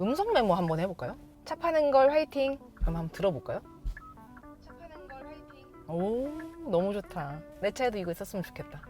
음성 메모 한번 해볼까요? 차 파는 걸 화이팅. 그럼 한번 들어볼까요? 차 파는 걸 화이팅. 오, 너무 좋다. 내 차에도 이거 있었으면 좋겠다.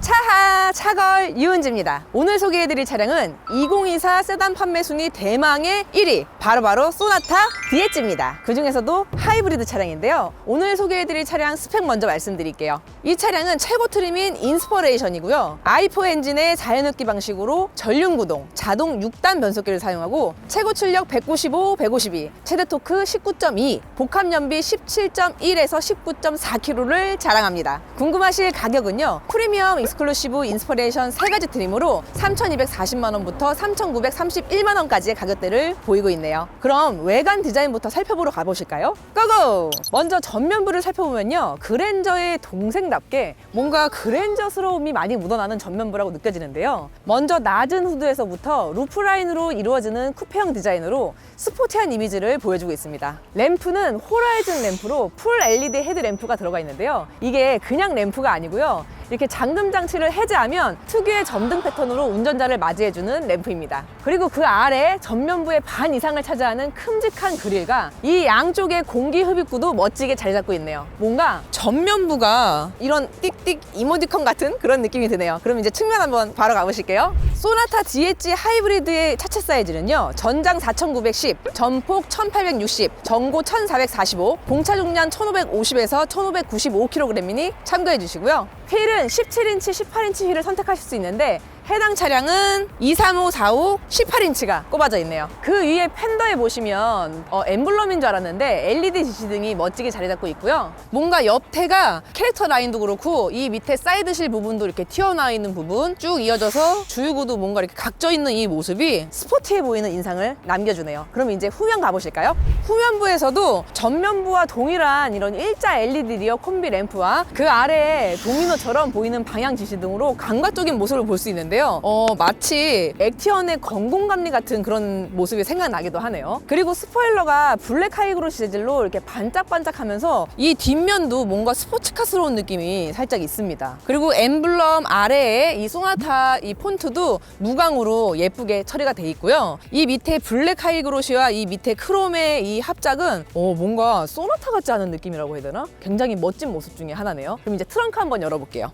차하 차걸 이은지입니다. 오늘 소개해드릴 차량은 2024 세단 판매 순위 대망의 1위 바로 바로 소나타 DH입니다. 그 중에서도 하이브리드 차량인데요. 오늘 소개해드릴 차량 스펙 먼저 말씀드릴게요. 이 차량은 최고 트림인 인스퍼레이션이고요. i4 엔진의 자연흡기 방식으로 전륜 구동, 자동 6단 변속기를 사용하고 최고 출력 195, 152, 최대 토크 19.2, 복합 연비 17.1에서 19.4km를 자랑합니다. 궁금하실 가격은요. 프리미엄 익스클루시브 인스퍼레이션 세 가지 트림으로 3,240만 원부터 3,931만 원까지의 가격대를 보이고 있네요. 그럼 외관 디자인부터 살펴보러 가보실까요? 고고! 먼저 전면부를 살펴보면요. 그랜저의 동생답게 뭔가 그랜저스러움이 많이 묻어나는 전면부라고 느껴지는데요. 먼저 낮은 후드에서부터 루프라인으로 이루어지는 쿠페형 디자인으로 스포티한 이미지를 보여주고 있습니다. 램프는 호라이즌 램프로 풀 LED 헤드램프가 들어가 있는데요. 이게 그냥 램프가 아니고요. 이렇게 잠금 장치를 해제하면 특유의 점등 패턴으로 운전자를 맞이해주는 램프입니다. 그리고 그 아래 전면부의 반 이상을 차지하는 큼직한 그릴과 이 양쪽의 공기 흡입구도 멋지게 자리 잡고 있네요. 뭔가 전면부가 이런 띡띡 이모티콘 같은 그런 느낌이 드네요. 그럼 이제 측면 한번 바로 가보실게요. 소나타 DH 하이브리드의 차체 사이즈는요. 전장 4910, 전폭 1860, 전고 1445, 공차 중량 1550에서 1595kg이니 참고해 주시고요. 휠은 17인치, 18인치 휠을 선택하실 수 있는데 해당 차량은 23545 18인치가 꼽아져 있네요. 그 위에 팬더에 보시면 어, 엠블럼인 줄 알았는데 LED 지시등이 멋지게 자리 잡고 있고요. 뭔가 옆태가 캐릭터 라인도 그렇고 이 밑에 사이드실 부분도 이렇게 튀어나와 있는 부분 쭉 이어져서 주유구도 뭔가 이렇게 각져 있는 이 모습이 스포티해 보이는 인상을 남겨주네요. 그럼 이제 후면 가보실까요? 후면부에서도 전면부와 동일한 이런 일자 LED 리어 콤비 램프와 그 아래에 도미노처럼 보이는 방향 지시등으로 감각적인 모습을 볼 수 있는데요. 어, 마치 액티언의 건공감리 같은 그런 모습이 생각나기도 하네요. 그리고 스포일러가 블랙 하이그로시 재질로 이렇게 반짝반짝하면서 이 뒷면도 뭔가 스포츠카스러운 느낌이 살짝 있습니다. 그리고 엠블럼 아래에 이 소나타 이 폰트도 무광으로 예쁘게 처리가 돼 있고요. 이 밑에 블랙 하이그로시와 이 밑에 크롬의 이 합작은 어, 뭔가 소나타 같지 않은 느낌이라고 해야 되나? 굉장히 멋진 모습 중에 하나네요. 그럼 이제 트렁크 한번 열어볼게요.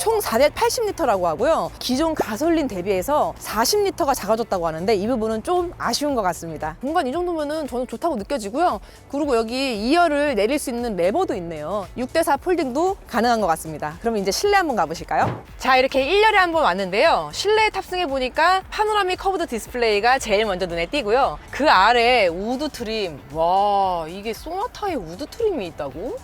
총 480리터라고 하고요. 기존 가솔린 대비해서 40리터가 작아졌다고 하는데 이 부분은 좀 아쉬운 것 같습니다. 공간 이 정도면은 저는 좋다고 느껴지고요. 그리고 여기 2열을 내릴 수 있는 레버도 있네요. 6대4 폴딩도 가능한 것 같습니다. 그럼 이제 실내 한번 가보실까요? 자, 이렇게 1열에 한번 왔는데요. 실내에 탑승해 보니까 파노라믹 커브드 디스플레이가 제일 먼저 눈에 띄고요. 그 아래 우드 트림. 와, 이게 소나타에 우드 트림이 있다고?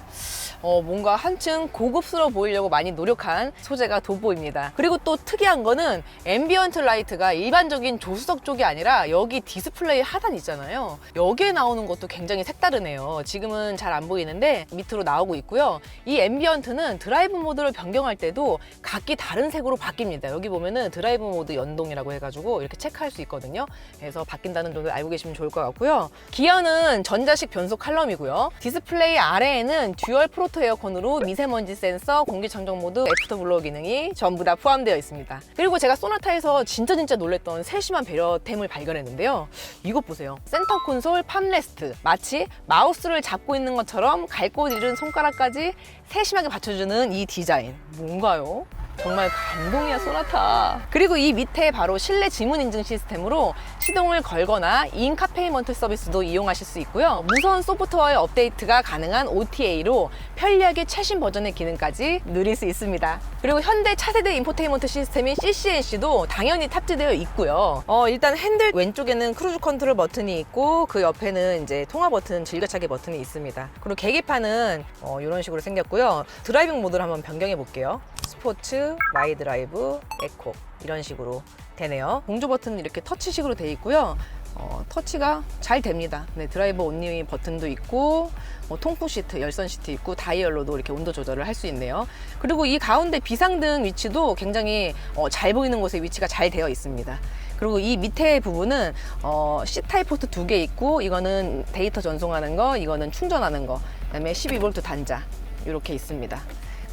어, 뭔가 한층 고급스러워 보이려고 많이 노력한 소재가 돋보입니다. 그리고 또 특이한 거는 앰비언트 라이트가 일반적인 조수석 쪽이 아니라 여기 디스플레이 하단 있잖아요. 여기에 나오는 것도 굉장히 색다르네요. 지금은 잘 안 보이는데 밑으로 나오고 있고요. 이 앰비언트는 드라이브 모드를 변경할 때도 각기 다른 색으로 바뀝니다. 여기 보면은 드라이브 모드 연동이라고 해가지고 이렇게 체크할 수 있거든요. 그래서 바뀐다는 점을 알고 계시면 좋을 것 같고요. 기어는 전자식 변속 칼럼이고요. 디스플레이 아래에는 듀얼 프로토 에어컨으로 미세먼지 센서, 공기 청정 모드, 애프터 블로어 기능이 전부 다 포함되어 있습니다. 그리고 제가 소나타에서 진짜 진짜 놀랬던 세심한 배려템을 발견했는데요. 이것 보세요. 센터 콘솔 팜레스트. 마치 마우스를 잡고 있는 것처럼 갈 곳 잃은 손가락까지 세심하게 받쳐주는 이 디자인. 뭔가요? 정말 감동이야 소나타. 그리고 이 밑에 바로 실내 지문 인증 시스템으로 시동을 걸거나 인카 페이먼트 서비스도 이용하실 수 있고요. 무선 소프트웨어 업데이트가 가능한 OTA로 편리하게 최신 버전의 기능까지 누릴 수 있습니다. 그리고 현대 차세대 인포테인먼트 시스템인 CCNC도 당연히 탑재되어 있고요. 어, 일단 핸들 왼쪽에는 크루즈 컨트롤 버튼이 있고 그 옆에는 이제 통화 버튼 즐겨차기 버튼이 있습니다. 그리고 계기판은 어, 이런 식으로 생겼고요. 드라이빙 모드를 한번 변경해 볼게요. 스포츠, 마이 드라이브, 에코 이런 식으로 되네요. 공조 버튼은 이렇게 터치식으로 되어 있고요. 어, 터치가 잘 됩니다. 네, 드라이버 온리 버튼도 있고 뭐 통풍 시트, 열선 시트 있고 다이얼로도 이렇게 온도 조절을 할 수 있네요. 그리고 이 가운데 비상등 위치도 굉장히 어, 잘 보이는 곳에 위치가 잘 되어 있습니다. 그리고 이 밑에 부분은 어, C타입 포트 두 개 있고 이거는 데이터 전송하는 거, 이거는 충전하는 거, 그다음에 12V 단자 이렇게 있습니다.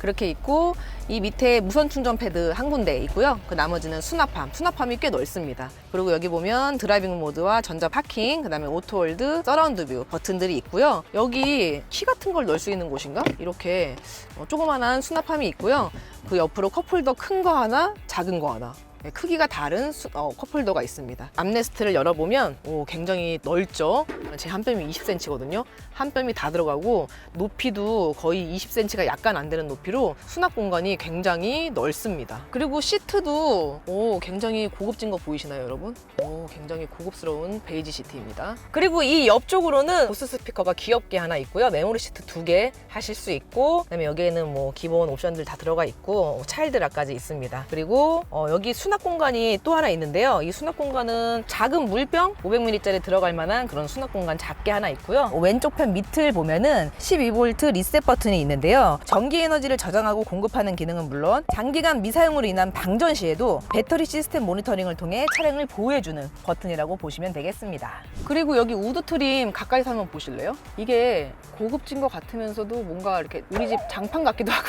그렇게 있고 이 밑에 무선 충전 패드 한 군데 있고요. 그 나머지는 수납함, 수납함이 꽤 넓습니다. 그리고 여기 보면 드라이빙 모드와 전자 파킹, 그다음에 오토홀드, 서라운드 뷰 버튼들이 있고요. 여기 키 같은 걸 넣을 수 있는 곳인가? 이렇게 어, 조그만한 수납함이 있고요. 그 옆으로 컵홀더 큰 거 하나, 작은 거 하나. 네, 크기가 다른 수- 어, 컵홀더가 있습니다. 암레스트를 열어보면 오, 굉장히 넓죠. 제 한 뼘이 20cm거든요. 한 뼘이 다 들어가고 높이도 거의 20cm가 약간 안 되는 높이로 수납 공간이 굉장히 넓습니다. 그리고 시트도 오, 굉장히 고급진 거 보이시나요, 여러분? 오, 굉장히 고급스러운 베이지 시트입니다. 그리고 이 옆쪽으로는 보스 스피커가 귀엽게 하나 있고요. 메모리 시트 두 개 하실 수 있고, 그다음에 여기에는 뭐 기본 옵션들 다 들어가 있고 차일드 락까지 있습니다. 그리고 어, 여기 수납 공간이 또 하나 있는데요. 이 수납 공간은 작은 물병 500ml짜리 들어갈 만한 그런 수납 공간 작게 하나 있고요. 왼쪽 편 밑을 보면은 12V 리셋 버튼이 있는데요. 전기 에너지를 저장하고 공급하는 기능은 물론 장기간 미사용으로 인한 방전 시에도 배터리 시스템 모니터링을 통해 차량을 보호해주는 버튼이라고 보시면 되겠습니다. 그리고 여기 우드 트림 가까이서 한번 보실래요? 이게 고급진 것 같으면서도 뭔가 이렇게 우리 집 장판 같기도 하고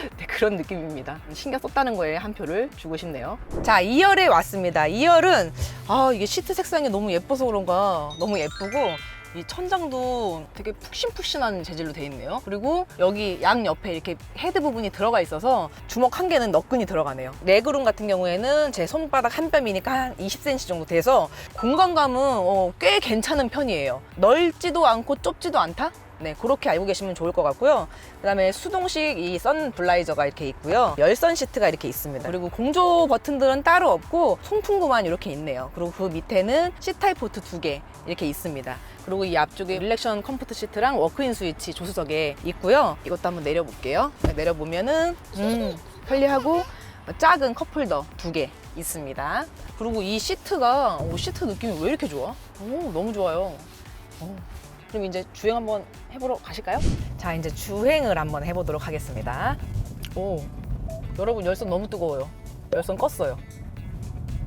네, 그런 느낌입니다. 신경 썼다는 거에 한 표를 주고 싶네요. 자, 2열에 왔습니다. 2열은 아, 이게 시트 색상이 너무 예뻐서 그런가 너무 예쁘고 이 천장도 되게 푹신푹신한 재질로 돼 있네요. 그리고 여기 양 옆에 이렇게 헤드 부분이 들어가 있어서 주먹 한 개는 너끈히 들어가네요. 레그룸 같은 경우에는 제 손바닥 한 뼘이니까 한 20cm 정도 돼서 공간감은 어, 꽤 괜찮은 편이에요. 넓지도 않고 좁지도 않다? 네, 그렇게 알고 계시면 좋을 것 같고요. 그 다음에 수동식 이 선 블라이저가 이렇게 있고요. 열선 시트가 이렇게 있습니다. 그리고 공조 버튼들은 따로 없고 송풍구만 이렇게 있네요. 그리고 그 밑에는 C타입 포트 두 개 이렇게 있습니다. 그리고 이 앞쪽에 릴렉션 컴포트 시트랑 워크인 스위치 조수석에 있고요. 이것도 한번 내려볼게요. 네, 내려보면은 음, 편리하고 작은 컵홀더 두 개 있습니다. 그리고 이 시트가 오, 시트 느낌이 왜 이렇게 좋아? 오, 너무 좋아요. 오. 그럼 이제 주행 한번 해보러 가실까요? 자, 이제 주행을 한번 해보도록 하겠습니다. 오, 여러분 열선 너무 뜨거워요. 열선 껐어요.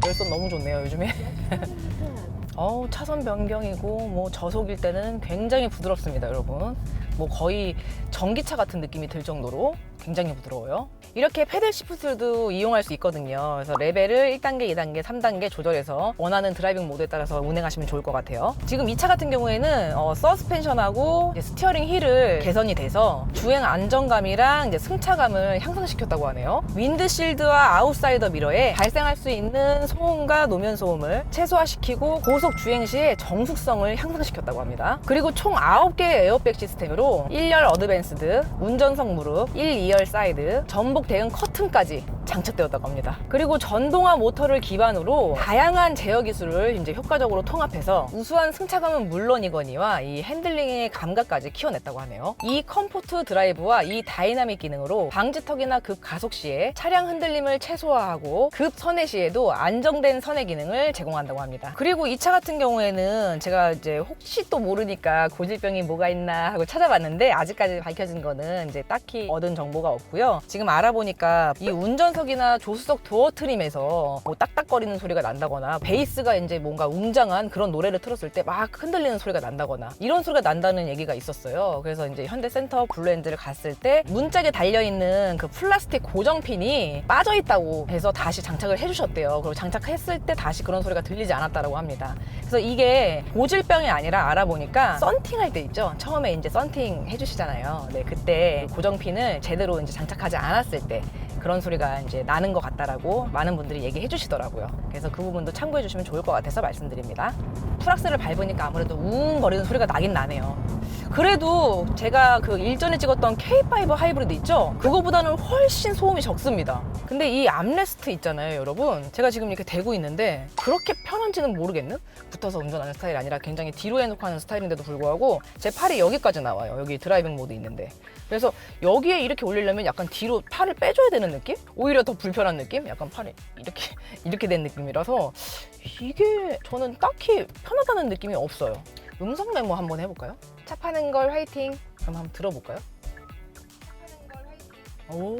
열선 너무 좋네요, 요즘에. 어우, 차선 변경이고 뭐 저속일 때는 굉장히 부드럽습니다, 여러분. 뭐 거의 전기차 같은 느낌이 들 정도로 굉장히 부드러워요. 이렇게 패들 시프트도 이용할 수 있거든요. 그래서 레벨을 1단계, 2단계, 3단계 조절해서 원하는 드라이빙 모드에 따라서 운행하시면 좋을 것 같아요. 지금 이 차 같은 경우에는 어, 서스펜션하고 스티어링 휠을 개선이 돼서 주행 안정감이랑 이제 승차감을 향상시켰다고 하네요. 윈드실드와 아웃사이더 미러에 발생할 수 있는 소음과 노면 소음을 최소화시키고 고속 주행 시에 정숙성을 향상시켰다고 합니다. 그리고 총 9개의 에어백 시스템으로 1열 어드밴스드, 운전석 무릎, 1, 2열 사이드, 전복 대응 커튼까지 장착되었다고 합니다. 그리고 전동화 모터를 기반으로 다양한 제어 기술을 이제 효과적으로 통합해서 우수한 승차감은 물론이거니와 이 핸들링의 감각까지 키워냈다고 하네요. 이 컴포트 드라이브와 이 다이나믹 기능으로 방지턱이나 급 가속 시에 차량 흔들림을 최소화하고 급 선회 시에도 안정된 선회 기능을 제공한다고 합니다. 그리고 이 차 같은 경우에는 제가 이제 혹시 또 모르니까 고질병이 뭐가 있나 하고 찾아봤는데 아직까지 밝혀진 거는 이제 딱히 얻은 정보가 없고요. 지금 알아보니까 이 운전 석이나 조수석 도어 트림에서 뭐 딱딱거리는 소리가 난다거나 베이스가 이제 뭔가 웅장한 그런 노래를 틀었을 때 막 흔들리는 소리가 난다거나 이런 소리가 난다는 얘기가 있었어요. 그래서 이제 현대센터 블루엔즈를 갔을 때 문짝에 달려있는 그 플라스틱 고정핀이 빠져있다고 해서 다시 장착을 해주셨대요. 그리고 장착했을 때 다시 그런 소리가 들리지 않았다고 합니다. 그래서 이게 고질병이 아니라 알아보니까 썬팅 할 때 있죠. 처음에 이제 썬팅 해주시잖아요. 네, 그때 고정핀을 제대로 이제 장착하지 않았을 때 그런 소리가 이제 나는 것 같다라고 많은 분들이 얘기해 주시더라고요. 그래서 그 부분도 참고해 주시면 좋을 것 같아서 말씀드립니다. 풀악셀을 밟으니까 아무래도 우웅 거리는 소리가 나긴 나네요. 그래도 제가 그 일전에 찍었던 K5 하이브리드 있죠? 그거보다는 훨씬 소음이 적습니다. 근데 이 암레스트 있잖아요, 여러분. 제가 지금 이렇게 대고 있는데 그렇게 편한지는 모르겠는? 붙어서 운전하는 스타일이 아니라 굉장히 뒤로 해놓고 하는 스타일인데도 불구하고 제 팔이 여기까지 나와요. 여기 드라이빙 모드 있는데. 그래서 여기에 이렇게 올리려면 약간 뒤로 팔을 빼줘야 되는 느낌? 오히려 더 불편한 느낌? 약간 팔이 이렇게 이렇게 된 느낌이라서 이게 저는 딱히 편하다는 느낌이 없어요. 음성 메모 한번 해볼까요? 차 파는 걸 화이팅. 그럼 한번 들어볼까요? 오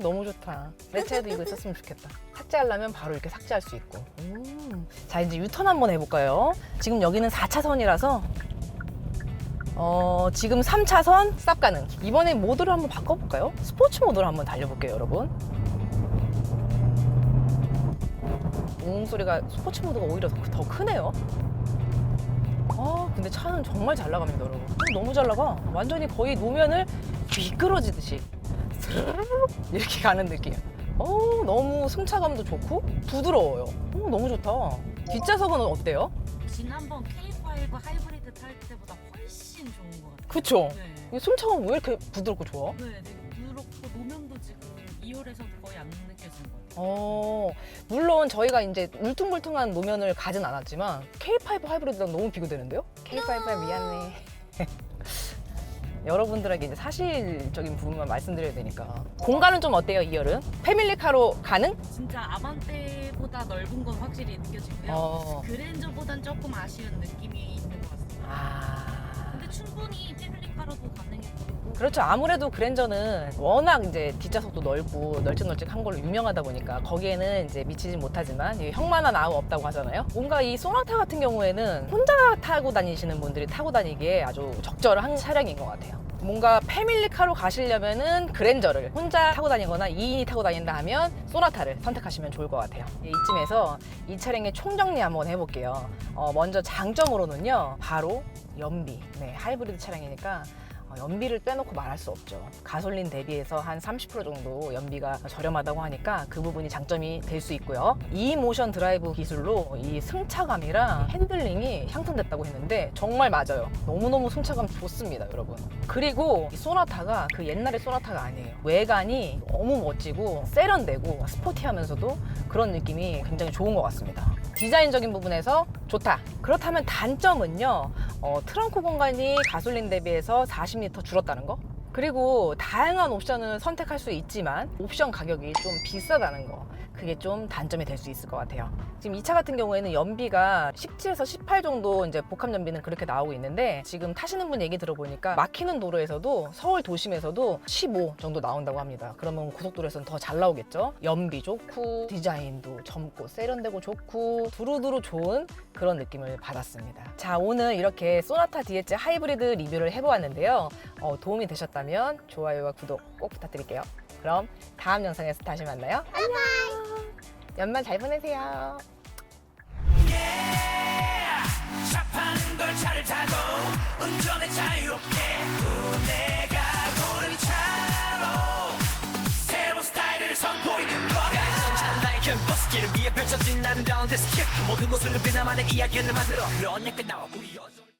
너무 좋다. 내 차에도 이거 있었으면 좋겠다. 삭제하려면 바로 이렇게 삭제할 수 있고. 음. 자 이제 유턴 한번 해볼까요? 지금 여기는 4차선이라서 어, 지금 3차선 쌉 가능. 이번에 모드를 한번 바꿔볼까요? 스포츠 모드로 한번 달려볼게요, 여러분. 웅 소리가 스포츠 모드가 오히려 더, 더 크네요. 아, 근데 차는 정말 잘 나갑니다, 여러분. 어, 너무 잘 나가. 완전히 거의 노면을 미끄러지듯이 이렇게 가는 느낌. 어, 너무 승차감도 좋고 부드러워요. 어, 너무 좋다. 뒷좌석은 어때요? 지난번 K5 하이브리드 탈 때보다 훨씬 좋은 것 같아요. 그쵸? 네. 이 승차감 왜 이렇게 부드럽고 좋아? 네, 되게 부드럽고 노면도 지금 2열에서도 거의 안 느껴지는 것 같아요. 어, 물론 저희가 이제 울퉁불퉁한 노면을 가진 않았지만 K5 하이브리드랑 너무 비교되는데요? K5야 미안해. 여러분들에게 이제 사실적인 부분만 말씀드려야 되니까 공간은 좀 어때요, 이 열은? 패밀리카로 가능? 진짜 아반떼보다 넓은 건 확실히 느껴지고요. 어, 그랜저보단 조금 아쉬운 느낌이. 근데 충분히 패밀리카로도 가능해 보이고 그렇죠. 아무래도 그랜저는 워낙 이제 뒷좌석도 넓고 널찍널찍한 걸로 유명하다 보니까 거기에는 이제 미치진 못하지만 이 형만한 아우 없다고 하잖아요. 뭔가 이 소나타 같은 경우에는 혼자 타고 다니시는 분들이 타고 다니기에 아주 적절한 차량인 것 같아요. 뭔가 패밀리카로 가시려면은 그랜저를 혼자 타고 다니거나 2인이 타고 다닌다 하면 소나타를 선택하시면 좋을 것 같아요. 예, 이쯤에서 이 차량의 총정리 한번 해볼게요. 어, 먼저 장점으로는요, 바로 연비. 네, 하이브리드 차량이니까 어, 연비를 빼놓고 말할 수 없죠. 가솔린 대비해서 한 30% 정도 연비가 저렴하다고 하니까 그 부분이 장점이 될 수 있고요. 이 모션 드라이브 기술로 이 승차감이랑 핸들링이 향상됐다고 했는데 정말 맞아요. 너무너무 승차감 좋습니다, 여러분. 그리고 이 소나타가 그 옛날의 소나타가 아니에요. 외관이 너무 멋지고 세련되고 스포티하면서도 그런 느낌이 굉장히 좋은 것 같습니다. 디자인적인 부분에서 좋다. 그렇다면 단점은요, 어, 트렁크 공간이 가솔린 대비해서 40 리터 줄었다는 거. 그리고 다양한 옵션을 선택할 수 있지만 옵션 가격이 좀 비싸다는 거. 그게 좀 단점이 될 수 있을 것 같아요. 지금 이 차 같은 경우에는 연비가 17에서 18 정도 이제 복합 연비는 그렇게 나오고 있는데 지금 타시는 분 얘기 들어보니까 막히는 도로에서도 서울 도심에서도 15 정도 나온다고 합니다. 그러면 고속도로에서는 더 잘 나오겠죠. 연비 좋고 디자인도 젊고 세련되고 좋고 두루두루 좋은 그런 느낌을 받았습니다. 자 오늘 이렇게 소나타 DH 하이브리드 리뷰를 해보았는데요. 어, 도움이 되셨다면 좋아요와 구독 꼭 부탁드릴게요. 그럼 다음 영상에서 다시 만나요. 안녕. 연말 잘 보내세요. 캠퍼스길 위에 펼쳐진 아름다운 데스크 모든 곳을 빛나만의 이야기를 만들어 그러니까 나와 우리 여정